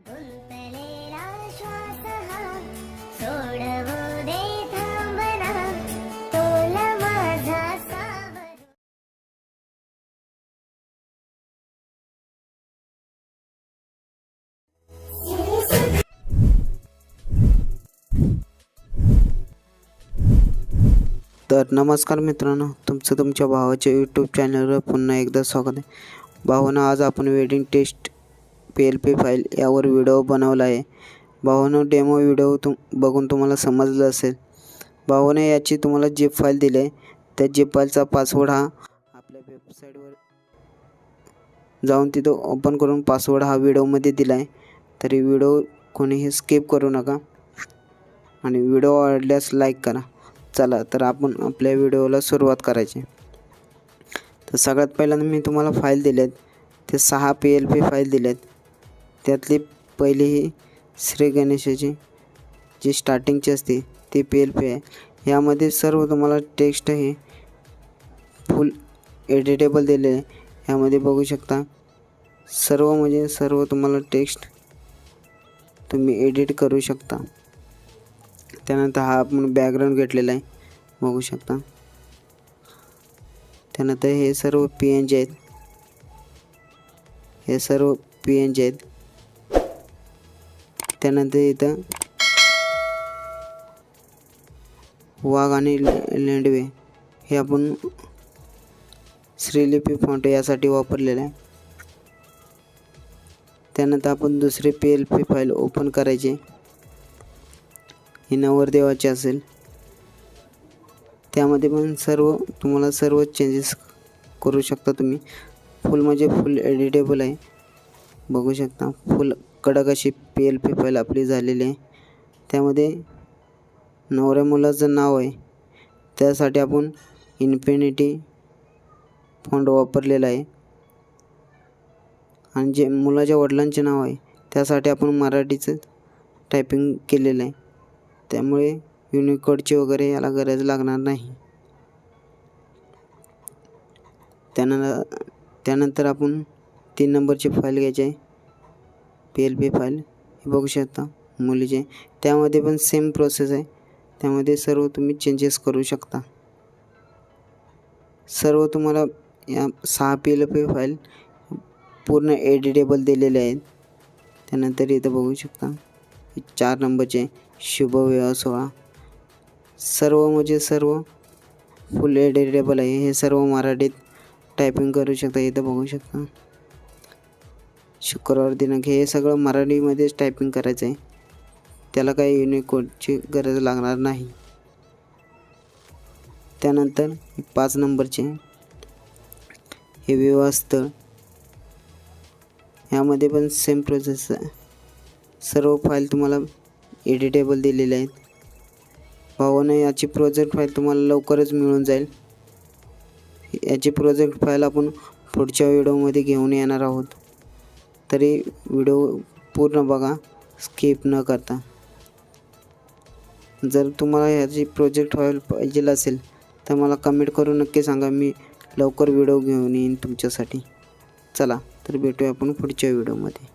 गुंतलेला श्वास हा सोडवू दे थांबना तोल माझा तर नमस्कार मित्रांनो तुमचं तुमच्या भावाच्या यूट्यूब चॅनलवर पुन्हा एकदा स्वागत आहे. भावना आज आपण wedding test P L P file यावर व्हिडिओ बनवला आहे. भावानं डेमो व्हिडिओ तुम बघून तुम्हाला समजलं असेल. भावाने याची तुम्हाला जीप फाईल दिली आहे. त्या जीप फाईलचा पासवर्ड हा आपल्या वेबसाईटवर जाऊन तिथं ओपन करून पासवर्ड हा व्हिडिओमध्ये दिला आहे. तरी व्हिडिओ कोणीही स्किप करू नका आणि व्हिडिओ आवडल्यास लाईक करा. चला तर आपण आपल्या व्हिडिओला सुरुवात करायची. तर सगळ्यात पहिल्यांदा मी तुम्हाला फाईल दिलेत ते सहा पी एल पी फाईल दिलेत त्यातली पहिली ही श्री गणेशाची जी स्टार्टिंगची असते ती पी एल पी आहे. यामध्ये सर्व तुम्हाला टेक्स्ट हे फुल एडिटेबल दिलेले आहे. यामध्ये बघू शकता सर्व म्हणजे सर्व तुम्हाला टेक्स्ट तुम्ही एडिट करू शकता. त्यानंतर हा आपण बॅकग्राऊंड घेतलेला आहे बघू शकता. त्यानंतर हे सर्व पी एन जे आहेत. हे सर्व पी एन जे आहेत. त्यानंतर इथं वाघ आणि लेंडवे हे आपण श्रीलिपी फॉन्ट यासाठी वापरलेलं आहे. त्यानंतर आपण दुसरी P L P file open करायची. ही नवरदेवाची असेल. त्यामध्ये पण सर्व तुम्हाला सर्व चेंजेस करू शकता तुम्ही. फुल म्हणजे फुल एडिटेबल आहे. बघू शकता. फुल कडक अशी पी एल पी आपली झालेली आहे. त्यामध्ये नवऱ्या मुलाचं नाव आहे. त्यासाठी आपण इन्फिनिटी फॉन्ट वापरलेला आहे. आणि जे मुलाच्या वडिलांचे नाव आहे त्यासाठी आपण मराठीचं टायपिंग केलेलं आहे. त्यामुळे युनिकोडची वगैरे याला गरज लागणार नाही. त्यानं त्यानंतर आपण तीन नंबरची फाईल घ्यायची आहे. P L P file. हे बघू शकता मुलीचे. त्यामध्ये पण सेम प्रोसेस आहे. त्यामध्ये सर्व तुम्ही चेंजेस करू शकता. सर्व तुम्हाला या सहा पी एल पी फाईल पूर्ण एडिटेबल दिलेले आहेत. त्यानंतर इथं बघू शकता. चार नंबरचे शुभविवाह सोहळा. सर्व म्हणजे सर्व फुल एडिटेबल आहे. हे सर्व मराठीत टायपिंग करू शकता. इथं बघू शकता. शुक्रवार दिनांक हे सगळं मराठीमध्येच टायपिंग करायचं आहे. त्याला काही युनिकोडची गरज लागणार नाही. त्यानंतर पाच नंबरचे हे विवाह स्थळ. ह्यामध्ये पण सेम प्रोसेस आहे. सर्व फाईल तुम्हाला एडिटेबल दिलेले आहेत. भावानं याची प्रोजेक्ट फाईल तुम्हाला लवकरच मिळून जाईल. याची प्रोजेक्ट फाईल आपण पुढच्या व्हिडिओमध्ये घेऊन येणार आहोत. तरी व्हिडिओ पूर्ण बघा स्किप न करता. जर तुम्हाला ह्याची प्रोजेक्ट व्हायला पाहिजे असेल तर मला कमेंट करून नक्की सांगा. मी लवकर व्हिडिओ घेऊन येईन तुमच्यासाठी. चला तर भेटूया आपण पुढच्या व्हिडिओमध्ये